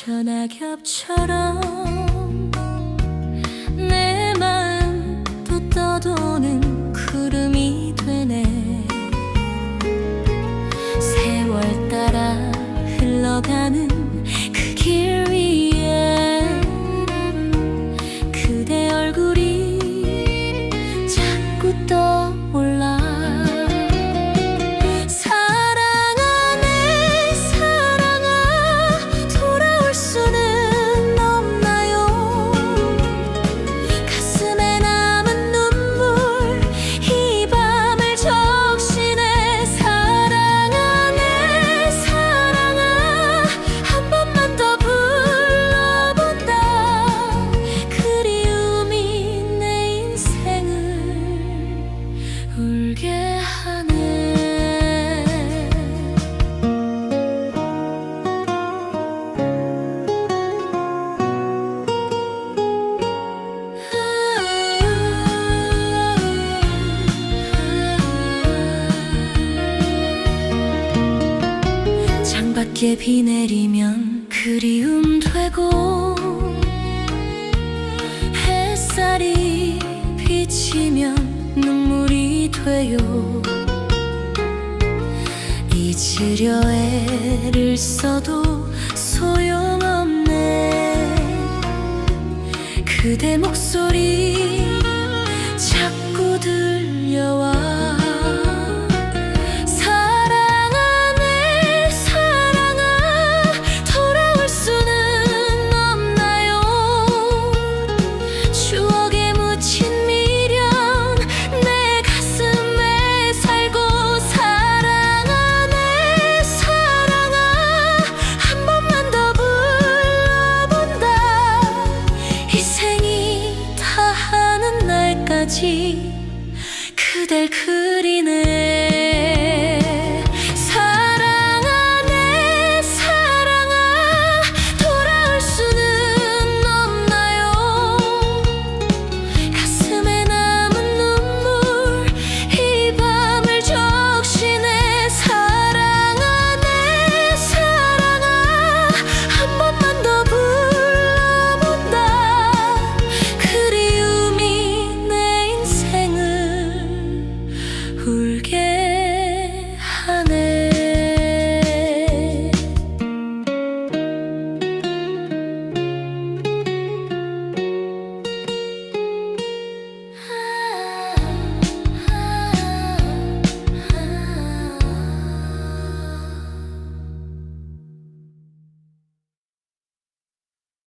전화겹처럼 내 마음도 떠도는 구름이 되네. 세월 따라 흘러가는 그길 밖에 비 내리면 그리움 되고 햇살이 비치면 눈물이 돼요. 잊으려 애를 써도 소용없네. 그대 목소리 자꾸 들려와 그댈 그리네.